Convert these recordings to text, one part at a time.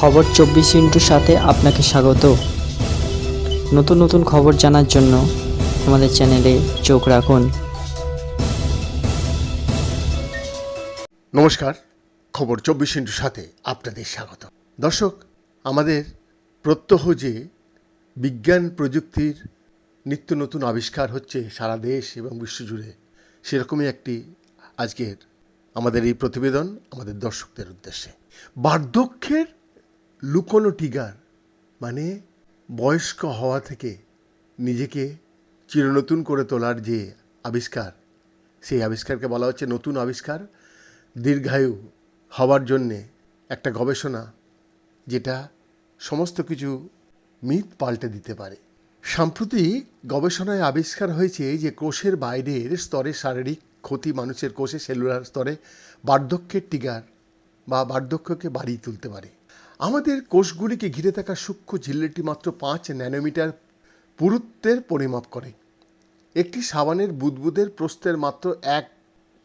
খবর চব্বিশ ইন্টুর সাথে আপনাকে স্বাগত। নতুন নতুন খবর জানার জন্য আমাদের চ্যানেলে চোখ রাখুন। নমস্কার, খবর চব্বিশ ইন্টুর সাথে আপনাদের স্বাগত। দর্শক, আমাদের প্রত্যহ যে বিজ্ঞান প্রযুক্তির নিত্য নতুন আবিষ্কার হচ্ছে সারা দেশ এবং বিশ্বজুড়ে সেরকমই একটি আজকের আমাদের এই প্রতিবেদন আমাদের দর্শকদের উদ্দেশ্যে। বার্ধক্যের লুকোনো টিগার মানে বয়স্ক হওয়া থেকে নিজেকে চিরনতুন করে তোলার যে আবিষ্কার, সেই আবিষ্কারকে বলা হচ্ছে নতুন আবিষ্কার, দীর্ঘায়ু হওয়ার জন্যে একটা গবেষণা যেটা সমস্ত কিছু মিথ পাল্টে দিতে পারে। সাম্প্রতিক গবেষণায় আবিষ্কার হয়েছে যে কোষের বাইরের স্তরে শারীরিক ক্ষতি মানুষের কোষে সেলুলার স্তরে বার্ধক্যের টিগার বা বার্ধক্যকে বাড়িয়ে তুলতে পারে। আমাদের কোষগুলিকে ঘিরে থাকা সূক্ষ্ম ঝিল্লিটি মাত্র পাঁচ ন্যানোমিটার পুরুত্বের পরিমাপ করে। একটি সাবানের বুদবুদের প্রস্থের মাত্র এক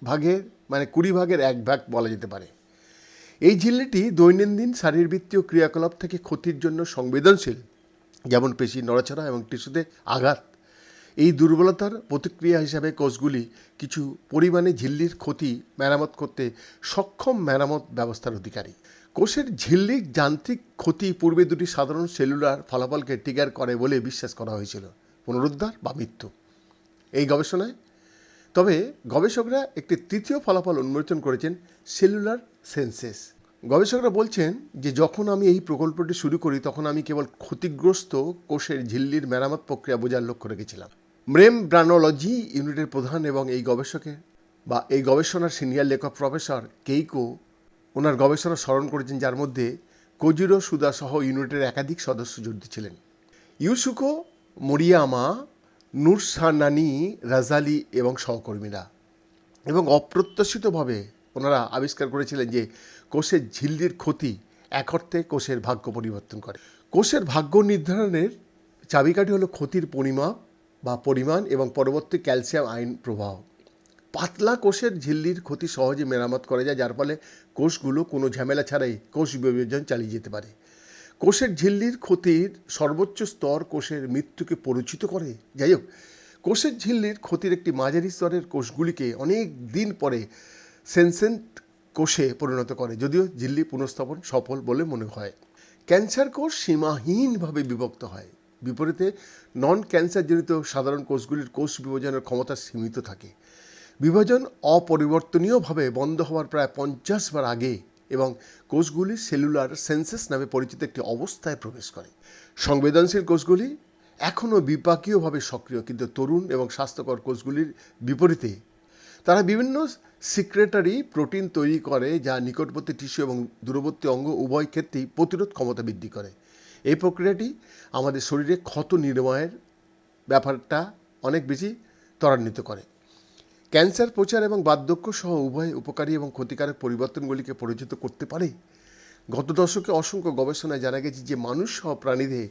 ভাগের মানে কুড়ি ভাগের এক ভাগ বলা যেতে পারে। এই ঝিল্লিটি দৈনন্দিন শারীরবৃত্তীয় ক্রিয়াকলাপ থেকে ক্ষতির জন্য সংবেদনশীল, যেমন পেশি নড়াচড়া এবং টিস্যুতে আঘাত। এই দুর্বলতার প্রতিক্রিয়া হিসাবে কোষগুলি কিছু পরিমাণে ঝিল্লির ক্ষতি মেরামত করতে সক্ষম মেরামত ব্যবস্থার অধিকারী। কোষের ঝিল্লির যান্ত্রিক ক্ষতি পূর্বে দুটি সাধারণ সেলুলার ফলাফলকে ট্রিগার করে বলে বিশ্বাস করা হয়েছিল, পুনরুদ্ধার বা মৃত্যু। এই গবেষণায়, তবে গবেষকরা একটি তৃতীয় ফলাফল উন্মোচন করেছেন সেলুলার সেন্সেস। গবেষকরা বলছেন যে যখন আমি এই প্রকল্পটি শুরু করি, তখন আমি কেবল ক্ষতিগ্রস্ত কোষের ঝিল্লির মেরামত প্রক্রিয়া বোঝার লক্ষ্য রেখেছিলাম। ব্রেম ব্রানোলজি ইউনিটের প্রধান এবং এই গবেষকের বা এই গবেষণার সিনিয়র লেখক প্রফেসর কেইকো ওনার গবেষণা স্মরণ করেছেন, যার মধ্যে কোজিরো সুদা সহ ইউনিটের একাধিক সদস্য জড়িত ছিলেন। ইউসুকো, মরিয়ামা, নুরসানানি, রাজালি এবং সহকর্মীরা। এবং অপ্রত্যাশিতভাবে ওনারা আবিষ্কার করেছিলেন যে, কোষের ঝিল্লির ক্ষতি এক অর্থে কোষের ভাগ্য পরিবর্তন করে। কোষের ভাগ্য নির্ধারণের চাবিকাঠি হলো ক্ষতির পরিমাপ বা পরিমাণ এবং পরবর্তী ক্যালসিয়াম আইন প্রবাহ। পাতলা কোষের ঝিল্লির ক্ষতি সহজে মেরামত করা যায়, যার ফলে কোষগুলো কোনো ঝামেলা ছাড়াই কোষ বিভাজন চালিয়ে যেতে পারে। কোষের ঝিল্লির ক্ষতির সর্বোচ্চ স্তর কোষের মৃত্যুকে পরিচিত করে। যাই হোক, কোষের ঝিল্লির ক্ষতির একটি মাঝারি স্তরের কোষগুলিকে অনেক দিন পরে সেনসেন্ট কোষে পরিণত করে, যদিও ঝিল্লি পুনঃস্থাপন সফল বলে মনে হয়। ক্যান্সার কোষ সীমাহীনভাবে বিভক্ত হয়। বিপরীতে নন ক্যান্সারজনিত সাধারণ কোষগুলির কোষ বিভাজনের ক্ষমতা সীমিত থাকে। বিভাজন অপরিবর্তনীয়ভাবে বন্ধ হওয়ার প্রায় পঞ্চাশ বার আগে এবং কোষগুলি সেলুলার সেন্সেস নামে পরিচিত একটি অবস্থায় প্রবেশ করে। সংবেদনশীল কোষগুলি এখনও বিপাকীয়ভাবে সক্রিয়, কিন্তু তরুণ এবং স্বাস্থ্যকর কোষগুলির বিপরীতে। তারা বিভিন্ন সিক্রেটারি প্রোটিন তৈরি করে, যা নিকটবর্তী টিস্যু এবং দূরবর্তী অঙ্গ উভয় ক্ষেত্রেই প্রতিরোধ ক্ষমতা বৃদ্ধি করে। এই প্রক্রিয়াটি আমাদের শরীরে ক্ষত নিরাময়ের ব্যাপারটা অনেক বেশি ত্বরান্বিত করে। ক্যান্সার প্রচার এবং বার্ধক্য সহ উভয় উপকারী এবং ক্ষতিকারক পরিবর্তনগুলিকে পরিচিত করতে পারে। গত দশকে অসংখ্য গবেষণায় জানা গেছে যে মানুষ সহ প্রাণীদের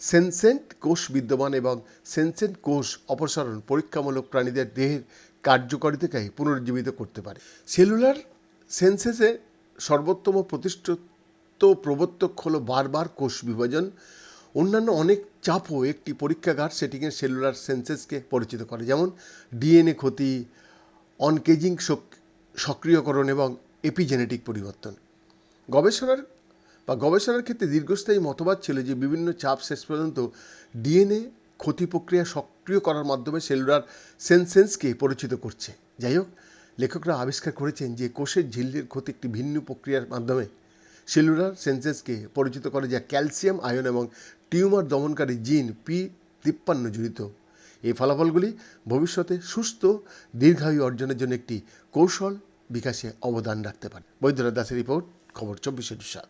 সেনসেন্ট কোষ বিদ্যমান এবং সেনসেন্ট কোষ অপসারণ পরীক্ষামূলক প্রাণীদের দেহের কার্যকারিতাকে পুনরুজ্জীবিত করতে পারে। সেলুলার সেন্সেসে সর্বোত্তম প্রতিষ্ঠিত প্রবর্তক হলো বারবার কোষ বিভাজন অন্যান্য অনেক চাপও একটি পরীক্ষাগার সেটিংয়ে সেলুলার সেন্সেসকে পরিচিত করে। যেমন ডিএনএ ক্ষতি, অনকেজিং সক্রিয়করণ এবং এপিজেনেটিক পরিবর্তন। গবেষণার বা গবেষণার ক্ষেত্রে দীর্ঘস্থায়ী মতবাদ ছিল যে বিভিন্ন চাপ শেষ পর্যন্ত ডিএনএ ক্ষতি প্রক্রিয়া সক্রিয় করার মাধ্যমে সেলুলার সেন্সেন্সকে পরিচিত করছে। যাই হোক, লেখকরা আবিষ্কার করেছেন যে কোষের ঝিল্লির ক্ষতি একটি ভিন্ন প্রক্রিয়ার মাধ্যমে সেলুলার সেন্সেসকে পরিচিত করে যা ক্যালসিয়াম, আয়ন এবং টিউমার দমনকারী জিন পি তিপ্পান্ন জড়িত। এই ফলাফলগুলি ভবিষ্যতে সুস্থ, দীর্ঘায়ু অর্জনের জন্য একটি কৌশল বিকাশে অবদান রাখতে পারে। বৈদ্যনাথ দাসের রিপোর্ট, খবর চব্বিশে ডিসা